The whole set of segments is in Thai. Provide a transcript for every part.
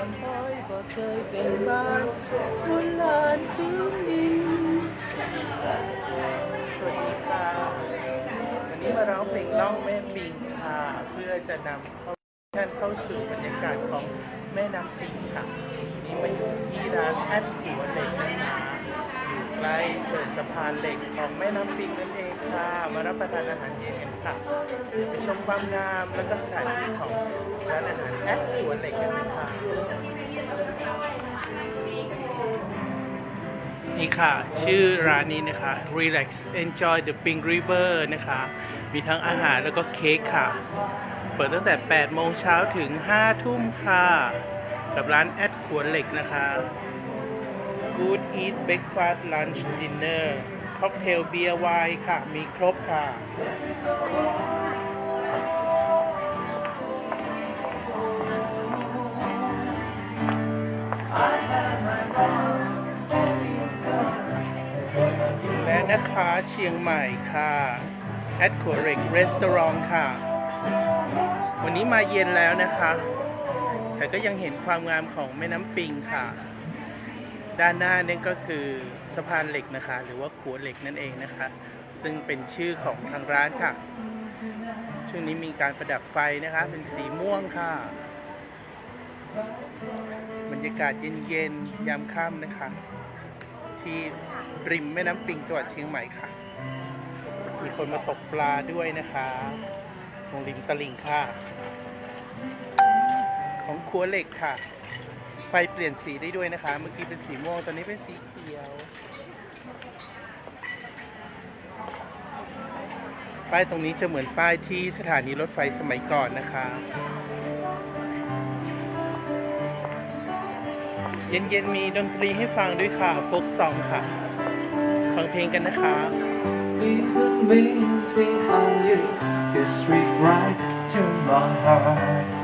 ามคอยก็เคยเป็นบ้านบนลานพื้นดินสวัสดีค่ะวันนี้มาร้องเพลงล่องแม่ปิงค่ะเพื่อจะนำเข้าท่านเข้าสู่บรรยากาศของแม่น้ำปิงค่ะ นี้มาอยู่ที่ร้านแอปหัวเหล็กนะคะ ใกล้เชิงสะพานเหล็กของแม่น้ำปิงนั่นเองค่ะ มารับประทานอาหารเย็นค่ะไปชมความงามและก็สถานที่ของร้านอาหารแอดหัวเหล็กกันนะคะนี่ค่ะ ชื่อร้านนี้นะคะ Relax Enjoy the Pink River นะคะ มีทั้งอาหารแล้วก็เค้กค่ะ เปิดตั้งแต่ 8 โมงเช้าถึง 5 ทุ่มค่ะ กับร้านแอดขวนเหล็กนะคะ Good Eat Breakfast Lunch Dinner ค็อกเทลเบียร์ไวน์ค่ะ มีครบค่ะและนะคะเชียงใหม่ค่ะแอดขวเร็กรีสตอรองค่ะ วันนี้มาเย็นแล้วนะคะ แต่ก็ยังเห็นความงามของแม่น้ำปิงค่ะ ด้านหน้านี่ก็คือสะพานเหล็กนะคะ หรือว่าขัวเหล็กนั่นเองนะคะ ซึ่งเป็นชื่อของทางร้านค่ะ ช่วงนี้มีการประดับไฟนะคะ เป็นสีม่วงค่ะ บรรยากาศเย็นๆยามค่ำนะคะ ที่ริมแม่น้ำปิงจังหวัดเชียงใหม่ค่ะ มีคนมาตกปลาด้วยนะคะตรงริมตลิ่งค่ะ ของครัวเหล็กค่ะ ไฟเปลี่ยนสีได้ด้วยนะคะ เมื่อกี้เป็นสีม่วง ตอนนี้เป็นสีเขียว ป้ายตรงนี้จะเหมือนป้ายที่สถานีรถไฟสมัยก่อนนะคะ เย็นๆมีดนตรีให้ฟังด้วยค่ะฟกซองค่ะ ฟังเพลงกันนะคะ It's amazing how you just reach right to my heart.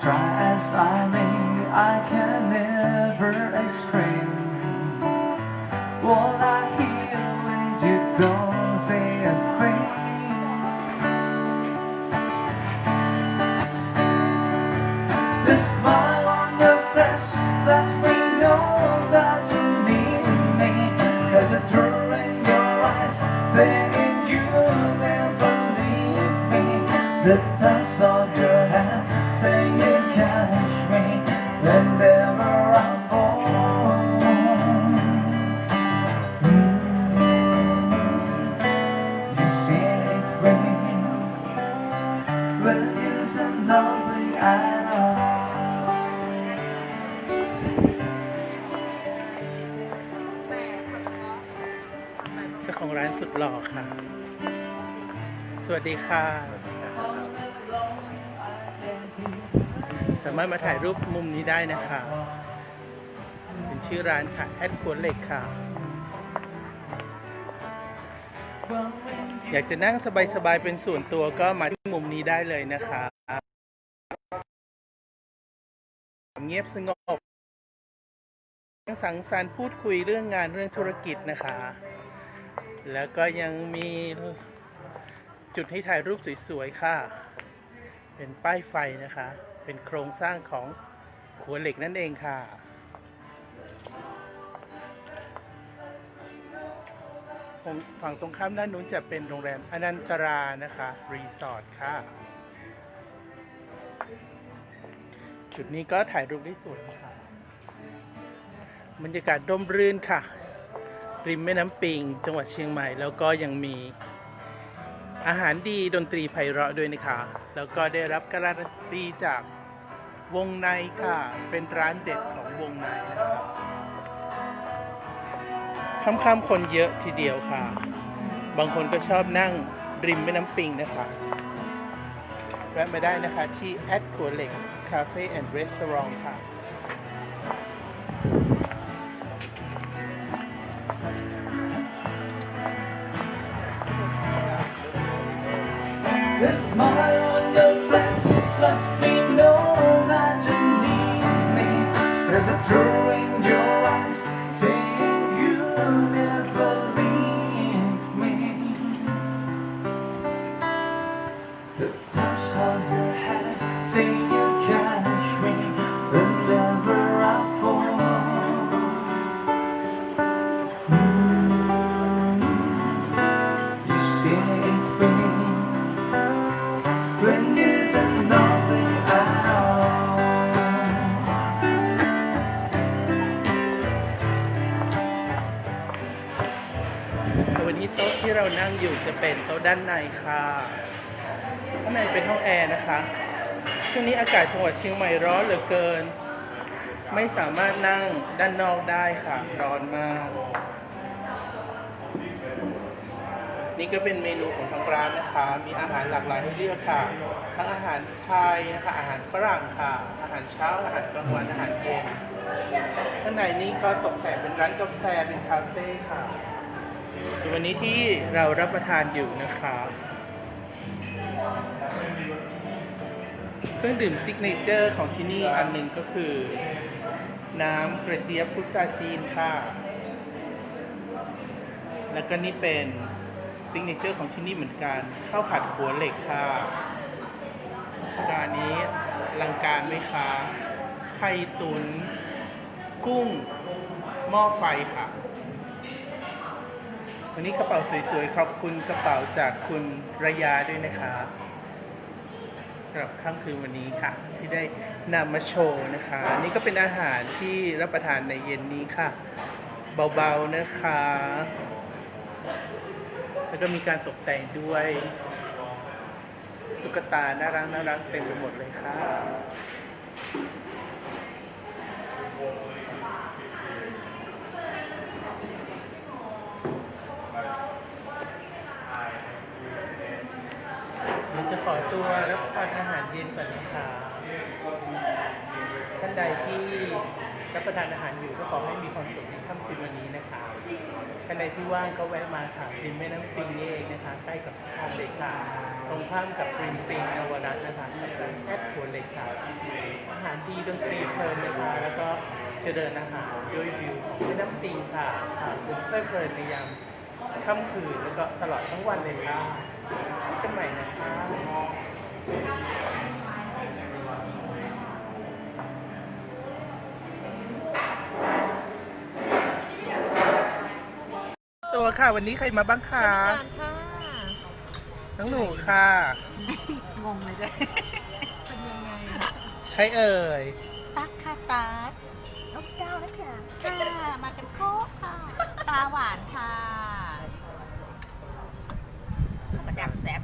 Try as I may, I can never explain what I hear when you don't say a thing. The smile on your face that องร้านสุดหล่อค่ะ สวัสดีค่ะ สามารถมาถ่ายรูปมุมนี้ได้นะคะ เป็นชื่อร้านค่ะ แอดขวนเหล็กค่ะ อยากจะนั่งสบายๆเป็นส่วนตัวก็มาที่มุมนี้ได้เลยนะคะ เงียบสงบยังสังสรรค์พูดคุยเรื่องงานเรื่องธุรกิจนะคะ แล้วก็ยังมีจุดให้ถ่ายรูปสวยๆค่ะ เป็นป้ายไฟนะคะ เป็นโครงสร้างของขัวเหล็กนั่นเองค่ะฝั่งตรงข้ามด้านนู้นจะเป็นโรงแรมอนันตรานะคะ รีสอร์ทค่ะ จุดนี้ก็ถ่ายรูปได้สวยค่ะ บรรยากาศร่มรื่นค่ะ ริมแม่น้ำปิง จังหวัดเชียงใหม่ แล้วก็ยังมีอาหารดีดนตรีไพเราะด้วยนะคะ แล้วก็ได้รับการันตีจากวงในค่ะ เป็นร้านเด็ดของวงในนะครับค่ำๆคนเยอะทีเดียวค่ะ บางคนก็ชอบนั่งริมแม่น้ำปิงนะคะแวะมาได้นะคะที่แอดขัวเหล็กคาเฟ่แอนด์รีสอร์ทค่ะ You the touch of your นั่งอยู่จะเป็นโต๊ะด้านในค่ะข้างในเป็นห้องแอร์นะคะช่วงนี้อากาศจังหวัดเชียงใหม่ร้อนเหลือเกิน ไม่สามารถนั่งด้านนอกได้ค่ะร้อนมาก นี่ก็เป็นเมนูของทางร้านนะคะ มีอาหารหลากหลายให้เลือกค่ะทั้งอาหารไทยนะคะอาหารฝรั่งค่ะ อาหารเช้าอาหารกลางวันอาหารเย็นข้างในนี้ก็ตกแต่งเป็นร้านกาแฟเป็นคาเฟ่ค่ะ วนวันนี้ที่เรารับประทานอยู่นะคะเครื่องดื่มซิกเนเจอร์ของที่นี่อันหนึ่งก็คือ น้ำกระเจี๊ยบพุทราจีนค่ะ แล้วก็นี่เป็นซิกเนเจอร์ของที่นี่เหมือนกันข้าวผัดหัวเหล็กค่ะจานนี้ลังการไหมคะไข่ตุน กุ้งหม้อไฟค่ะ วันนี้กระเป๋าสวยๆ ขอบคุณกระเป๋าจากคุณระยาด้วยนะคะสำหรับค่ำคืนวันนี้ค่ะ ที่ได้นำมาโชว์นะคะ นี่ก็เป็นอาหารที่รับประทานในเย็นนี้ค่ะ เบาๆนะคะ แล้วก็มีการตกแต่งด้วยตุ๊กตาน่ารักน่ารักเต็มไปหมดเลยค่ะ เดี๋ยวจะขอ ตัวรับประทานอาหารเย็นก่อนนะคะท่านใดที่รับประทานอาหารอยู่ก็ขอให้มีความสุขในค่ำคืนวันนี้นะคะท่านใดที่ว่างก็แวะมาค่ะริมแม่น้ำปิงนี่เองนะคะใกล้กับสะพานเหล็กค่ะ ตรงข้ามกับริมปิงนวรัตน์นะคะกับแอดหัวเหล็กค่ะอาหารดีดนตรีเพลินนะคะแล้วก็เจริญอาหารด้วยวิวของแม่น้ำปิงค่ะค่ะคุณเพลิดเพลินในยามค่ำคืนแล้วก็ตลอดทั้งวันเลยค่ะพบกันใหม่นะคะ ตัวค่ะ วันนี้ใครมาบ้างคะการค่ะน้องหนูค่ะ งงเลยจ้ะเป็นยังไง ใครเอ่ย ตักค่ะตักนกเจ้านะค่ะค่ะ มากันโคกค่ะ ตาหวานค่ะมาจากแซบ